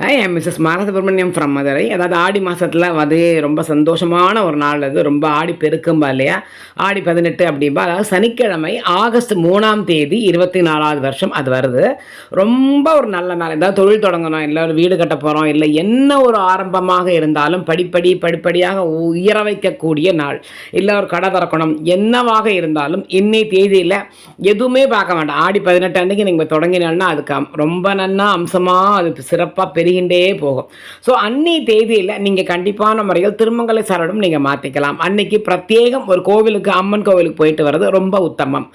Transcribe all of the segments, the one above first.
I I Mrs Marasubramaniam from Madurai அதாவது ஆடி மாதத்தில் அது ரொம்ப சந்தோஷமான ஒரு நாள் அது. ரொம்ப ஆடி பெருக்கும்பா இல்லையா? ஆடி பதினெட்டு அப்படிம்பா. அதாவது சனிக்கிழமை ஆகஸ்ட் மூணாம் தேதி இருபத்தி நாலாவது வருஷம் அது வருது. ரொம்ப ஒரு நல்ல நாள். ஏதாவது தொழில் தொடங்கணும் இல்லை ஒரு வீடு கட்ட போகிறோம் இல்லை என்ன ஒரு ஆரம்பமாக இருந்தாலும் படிப்படி படிப்படியாக உயர வைக்கக்கூடிய நாள். இல்லை ஒரு கடை திறக்கணும் என்னவாக இருந்தாலும் இன்னை தேதியில் எதுவுமே பார்க்க வேண்டாம். ஆடி பதினெட்டு அன்னைக்கு நீங்கள் தொடங்கினால்னா அதுக்கு ரொம்ப நன்னா அம்சமாக அது சிறப்பாக பெருகின்றே போகும். ஸோ அன்னி தேதியில் நீங்கள் கண்டிப்பான முறையில் திருமங்கலை சரணம் நீங்கள் மாற்றிக்கலாம் அன்னைக்கு பிரத்யேகம் ஒரு கோவிலுக்கு அம்மன் கோவிலுக்கு போயிட்டு வர்றது ரொம்ப உத்தமம்.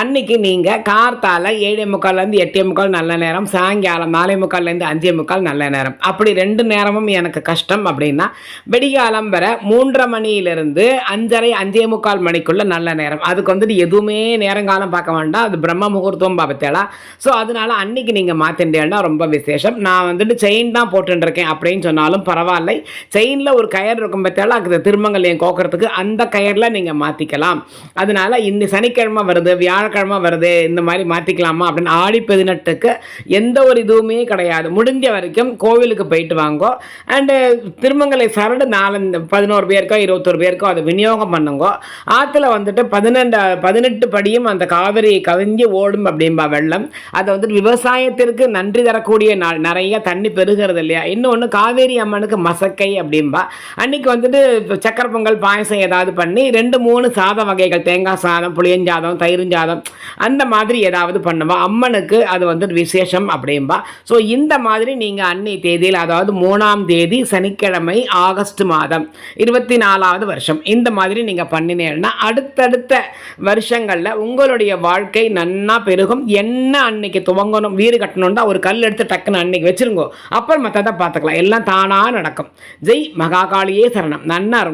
அன்னைக்கு நீங்கள் கார்த்தால ஏழே முக்கால்லேருந்து எட்டே முக்கால் நல்ல நேரம் சாயங்காலம் நாலே முக்கால்லேருந்து அஞ்சே முக்கால் நல்ல நேரம். அப்படி ரெண்டு நேரமும் எனக்கு கஷ்டம் அப்படின்னா வெடிகாலம் வர மூன்றரை மணியிலிருந்து அஞ்சரை அஞ்சே முக்கால் மணிக்குள்ளே நல்ல நேரம். அதுக்கு வந்துட்டு எதுவுமே நேரங்காலம் பார்க்க வேண்டாம். அது பிரம்ம முகூர்த்தம் பார்ப்பத்தேலா ஸோ அதனால அன்னைக்கு நீங்கள் மாற்றிட்டேன்னா ரொம்ப விசேஷம். நான் வந்துட்டு செயின் செயின் தான் போட்டுருக்கேன் அப்படின்னு சொன்னாலும் பரவாயில்லை. செயினில் ஒரு கயர் இருக்கும் பற்றியால அது திருமங்கல்யம் கோக்கிறதுக்கு அந்த கயரில் நீங்கள் மாற்றிக்கலாம் அதனால இந்த சனிக்கிழமை வருது வியாழக்கிழமை வருது இந்த மாதிரி மாற்றிக்கலாமா அப்படின்னு ஆடி பதினெட்டுக்கு எந்த ஒரு இதுவுமே கிடையாது. முடிஞ்ச வரைக்கும் கோவிலுக்கு போயிட்டு வாங்கோ. அண்டு திருமங்கலை சரடு நாலஞ்சு பதினோரு பேருக்கோ இருபத்தொரு பேருக்கோ அதை விநியோகம் பண்ணுங்கோ. ஆற்றுல வந்துட்டு பதினெண்டு பதினெட்டு படியும் அந்த காவிரி கவிஞ்சி ஓடும் அப்படிம்பா வெள்ளம். அதை வந்துட்டு விவசாயத்திற்கு நன்றி தரக்கூடிய நிறைய தண்ணி பெருகிறது இல்லையா இன்னொன்று காவேரி அம்மனுக்கு மசக்கை அப்படிம்பா. அன்னைக்கு வந்துட்டு சக்கரை பொங்கல் பாயசம் ஏதாவது பண்ணி ரெண்டு மூணு சாத வகைகள் தேங்காய் சாதம் புளியஞ்சாதம் தயிருஞ்சாதம் அந்த மாதிரி ஏதாவது பண்ணுவா. அம்மனுக்கு அது வந்துட்டு விசேஷம் அப்படிம்பா. ஸோ இந்த மாதிரி நீங்கள் அன்னை தேதியில் அதாவது மூணாம் தேதி சனிக்கிழமை ஆகஸ்ட் மாதம் இருபத்தி நாலாவது வருஷம் இந்த மாதிரி நீங்கள் பண்ணினீங்கன்னா அடுத்தடுத்த வருஷங்களில் உங்களுடைய வாழ்க்கை நன்னா பெருகும். என்ன அன்னைக்கு துவங்கணும் வீடு கட்டணும்னா ஒரு கல் எடுத்து டக்குன்னு அன்னைக்கு வச்சுருங்கோ. அப்புறம் மற்றதை பார்த்துக்கலாம். எல்லாம் தானாக நடக்கும். ஜெய் மகாகாளியே சரணம். நன்னா